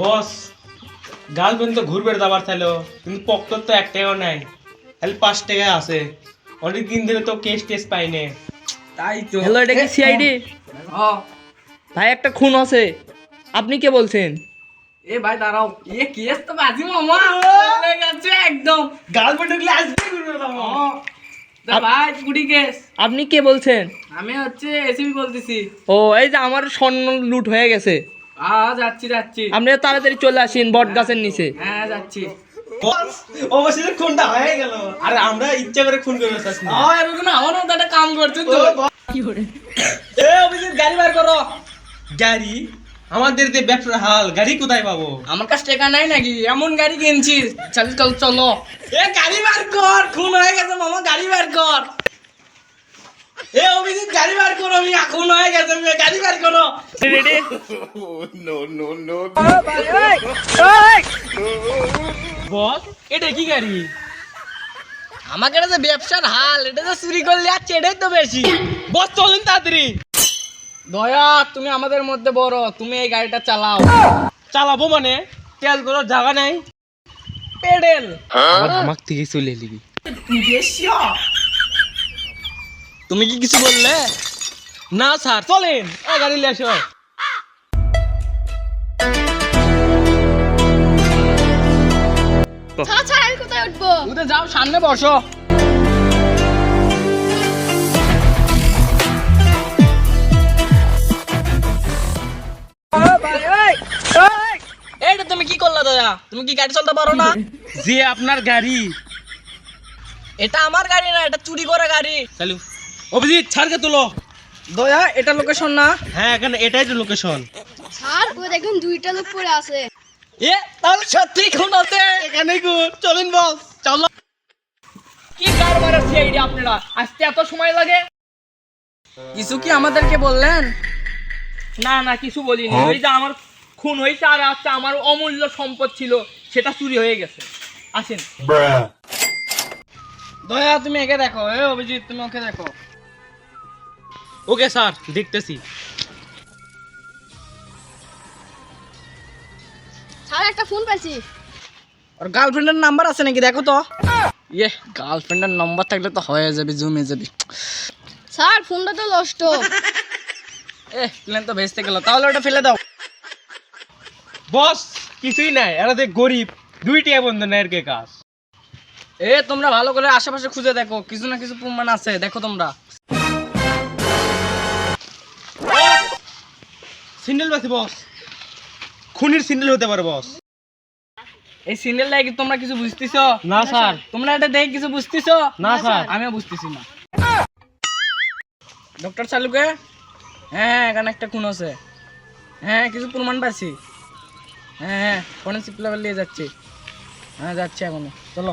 বস girlfriend তো ঘুরবে দাবার চাইলো কিন্তু পক্তর তো এক টাকাও নাই। খালি পাঁচ টাকা আছে। অনেক দিন ধরে তো কেস টেস পাইনে তাই তো। হ্যালো এটা কি সিআইডি ও ভাই একটা খুন আছে। আপনি কে বলছেন? এ ভাই দাঁড়াও। এ কেস তো বাজি মামা। চলে গেছে একদম। গার্লফ্রেন্ড হলে আসবে ঘুরবে দাবার ও, তা ভাই কুড়ি কেস আপনি কে বলছেন? আমি হচ্ছে এসিবি বলতেছি। ও এই যে আমার স্বর্ণ লুট হয়ে গেছে। যাচ্ছি যাচ্ছি। আপনি তাড়াতাড়ি চলে আসেন বট গাছের নিচে। হ্যাঁ যাচ্ছি। বস খুনটা হয়ে গেল। আর আমরা ইচ্ছা করে খুন করবে চাস না ও এরকম না আমার একটা কাম করছে তো। এ অভিজিৎ গাড়ি বার করো। গাড়ি? আমাদের যে ব্যবসার হাল। গাড়ি কোথায় পাবো? আমার কাছে টাকা নাই নাকি? এমন গাড়ি কিনছি। চল চল চলো। এ গাড়ি বার কর। খুন হয়ে গেছে মামা গাড়ি বার কর। এ অভিজিৎ গাড়ি বার করো আমি খুন হয়ে গেছে গাড়ি বার করো রেডি বস এটা কি গাড়ি? আমাকে এটা যে ব্যবসার হাল এটা যে চুরি করলে যাচ্ছে এটাই তো বেশি। বস চলেন তাড়াতাড়ি। দয়া তুমি আমাদের মধ্যে বড় তুমি এই গাড়িটা চালাও। চালাবো মানে? তেল করার জায়গা নাই? পেডেল। আমাক থেকে চলে তুমি কি কিছু বললে? না স্যার চলেন। গাড়ি নিয়ে আসো ছাড়া ছাড়া আমি কোথায় উঠবো? উঠে যাও সামনে বসো। এইটা তুমি কি করলা দয়া? তুমি কি গাড়ি চলতে পারো না? যে আপনার গাড়ি। এটা আমার গাড়ি না এটা চুরি করা গাড়ি। চালু। অভিজিৎ ছাড়কে তুলো। দয়া এটা লোকেশন না। হ্যাঁ এখানে এটাই তো লোকেশন স্যার ওই দেখুন দুইটা লোক পড়ে আছে। এ তাহলে সত্যি খুন আছে? এখানেই গুড চলেন বস চলো। কি কারবার আছে এইটা আপনারা? আসতে এত সময় লাগে? কিছু কি আমাদেরকে বললেন? না না কিছু বলিনি। ওই যে আমার খুন হয়েছে আর আচ্ছা আমার অমূল্য সম্পদ ছিল সেটা চুরি হয়ে গেছে। আসেন। দয়া তুমি একে দেখো। এ অভিজিৎ তুমি ওকে দেখো। ওকে স্যার দেখতেছি। স্যার একটা ফোন পাইছি। ওর গার্লফ্রেন্ডের নাম্বার আছে নাকি দেখো তো। ইয়ে গার্লফ্রেন্ডের নাম্বার থাকলে তো হয়ে যাবে জমে যাবে। স্যার ফোনটা তো নষ্ট। এ প্লেন তো ভেস্তে গেল তাহলে ওটা ফেলে দাও। বস কিছুই নাই এরা যে গরিব দুইটি বন্ধু নেয়ের কে কাজ। এ তোমরা ভালো করে আশেপাশে খুঁজে দেখো কিছু না কিছু প্রমাণ আছে দেখো তোমরা। সিন্ডেল পাচ্ছি বস। খুনির সিন্ডেল হতে পারে বস। এই সিঙ্গেল কি তোমরা কিছু বুঝতেছ? না স্যার। তোমরা এটা দেখে কিছু বুঝতেছ? না স্যার। আমিও বুঝতেছি না। ডক্টর চালুকে? হ্যাঁ হ্যাঁ এখানে একটা খুন আছে। হ্যাঁ কিছু প্রমাণ পাচ্ছি। হ্যাঁ হ্যাঁ ফরেন্সিক লেভেল নিয়ে যাচ্ছি। হ্যাঁ যাচ্ছি এখনও চলো।